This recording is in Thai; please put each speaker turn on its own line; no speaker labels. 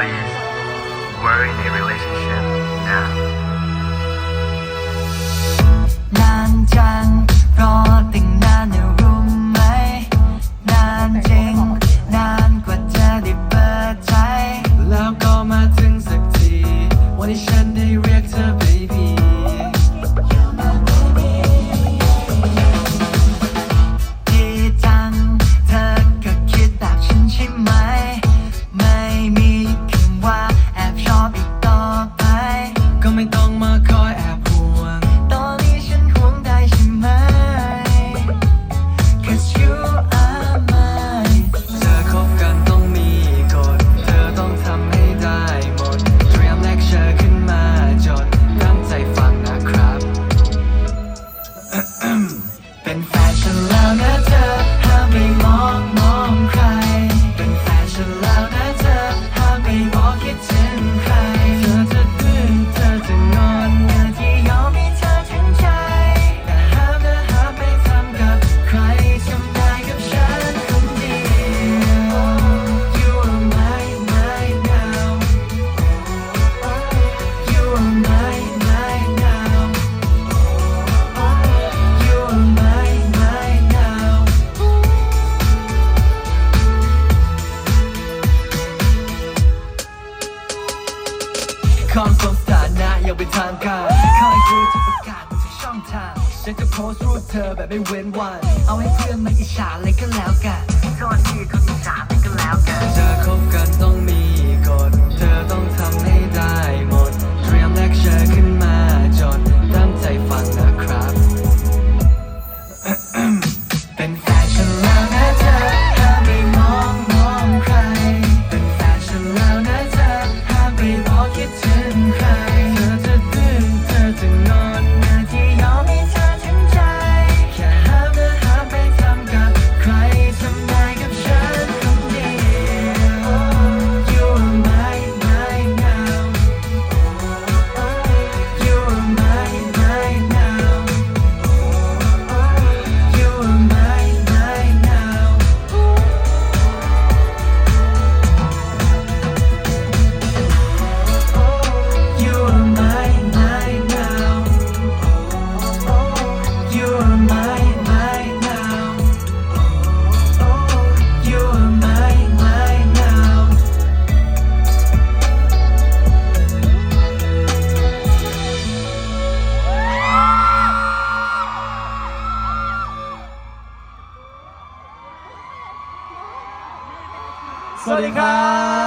please we're in a relationship now
นานจังรอตั้งนานเนี่รู้ไหม นานจริง นานกว่าจะได้เปิดใจ แล้วก็มาถึงสักที วันที่ฉันได้เรียกเธอ อย่เป็นทางการคอยดูจะประกาศทุกช่องทางฉันจะโพสต์รูปเธอแบบไม่เว้นวัน เอาให้เพื่อนมาอิจฉาเลยก็แล้วกันตอนที่คนอิจฉาเลยก็แล้วกันจะคบกันต้องมี
สวัสดีครับ